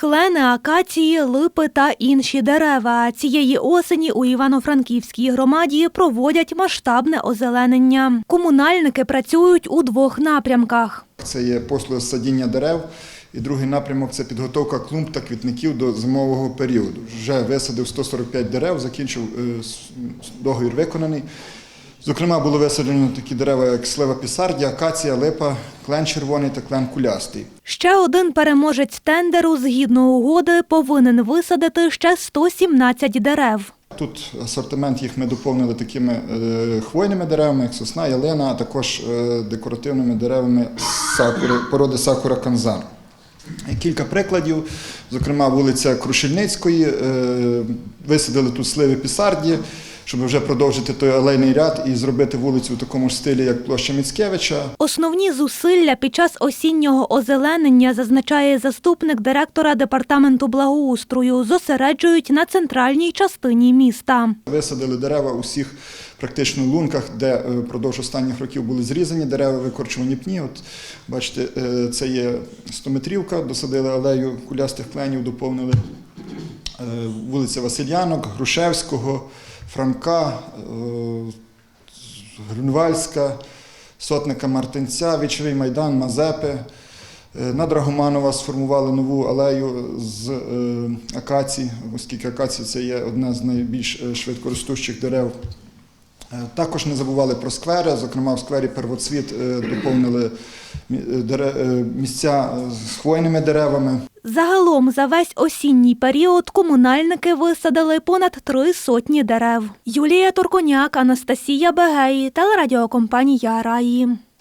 Клени, акації, липи та інші дерева. Цієї осені у Івано-Франківській громаді проводять масштабне озеленення. Комунальники працюють у двох напрямках. Це є послуги садіння дерев. І другий напрямок це підготовка клумб та квітників до зимового періоду. Вже висадив 145 дерев, закінчив е, договір виконаний. Зокрема, було висаджено такі дерева, як слива пісардія, акація, липа, клен червоний та клен кулястий. Ще один переможець тендеру згідно угоди повинен висадити ще 117 дерев. Тут асортимент їх ми доповнили такими е, хвойними деревами, як сосна, ялина, а також е, декоративними деревами сакури, породи сакура канзан. Кілька прикладів, зокрема, вулиця Крушельницької, е, висадили тут сливи пісарді, щоб вже продовжити той алейний ряд і зробити вулицю в такому ж стилі, як площа Міцкевича. Основні зусилля під час осіннього озеленення, зазначає заступник директора департаменту благоустрою, зосереджують на центральній частині міста. Висадили дерева у всіх практично лунках, де е, впродовж останніх років були зрізані дерева, викорчувані пні. От бачите, е, це є 100-метрівка, досадили алею кулястих кленів, доповнили е, вулиця Васильянок, Грушевського, Франка, е, Грюнвальська, Сотника Мартинця, Вічовий майдан, Мазепи. Е, На Драгоманова сформували нову алею з е, акацій, оскільки акація це є одна з найбільш швидкоростущих дерев. Також не забували про сквери, зокрема в сквері Первоцвіт доповнили місця з хвойними деревами. Загалом за весь осінній період комунальники висадили понад три сотні дерев. Юлія Турконяк, Анастасія Бегеї, телерадіокомпанія Раї.